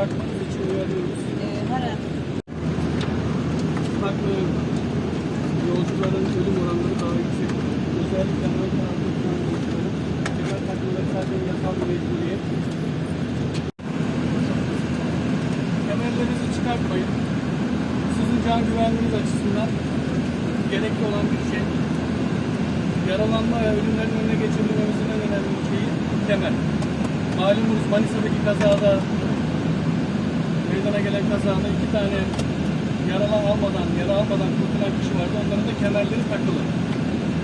Bakmanız için uyarıyoruz. Ee, Hara. Farklı yolcuların ölüm oranları daha yüksek. Özellikle tarafta oturan yolcuların kemer takmaları zaten yasal bir mecburiyet. Kemerlerinizi çıkartmayın. Sizin can güvenliğiniz açısından gerekli olan bir şey. Yaralanma ve ölümlerin önüne geçirilmemizin en önemli şeyi kemer. Malumunuz Manisa'daki kazada meydana gelen kazada iki tane yaralı almadan, yara almadan kurtulan kişi vardı. Onların da kemerleri takılı.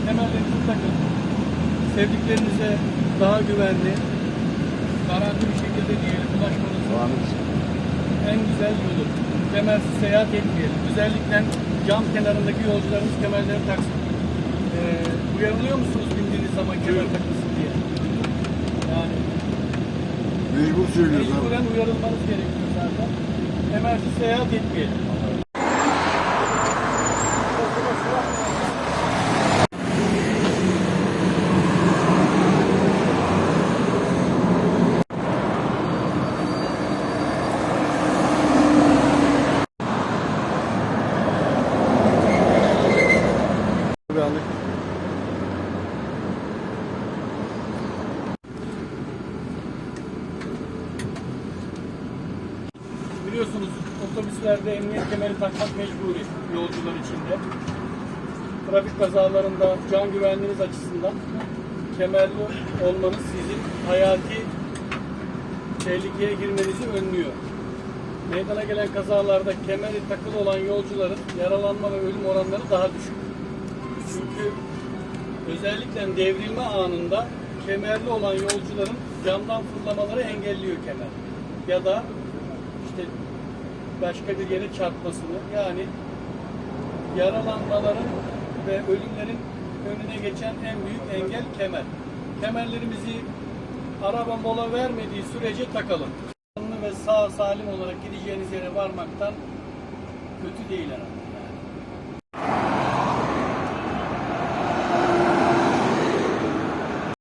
Kemerlerinizi takın. Sevdiklerinize daha güvenli, garanti bir şekilde diyelim ulaşmanızın en güzel yolu. Kemersiz seyahat etmeyelim. Özellikle cam kenarındaki yolcularımız kemerleri taksın. Ee, uyarılıyor musunuz bindiğiniz zaman kemer takılsın diye? Yani Mecbur söylüyoruz abi. mecburen uyarılmanız gerekiyor zaten. Kemersiz seyahat etmeyelim. Anlık. Biliyorsunuz otobüslerde emniyet kemeri takmak mecburi yolcular içinde. Trafik kazalarında can güvenliğiniz açısından kemerli olmanız sizin hayati tehlikeye girmenizi önlüyor. Meydana gelen kazalarda kemeri takılı olan yolcuların yaralanma ve ölüm oranları daha düşük. Çünkü özellikle devrilme anında kemerli olan yolcuların camdan fırlamaları engelliyor kemer. Ya da işte başka bir yere çarpmasını yani yaralanmaların ve ölümlerin önüne geçen en büyük engel kemer. Kemerlerimizi araba mola vermediği sürece takalım. Ve sağ salim olarak gideceğiniz yere varmaktan kötü değil herhalde.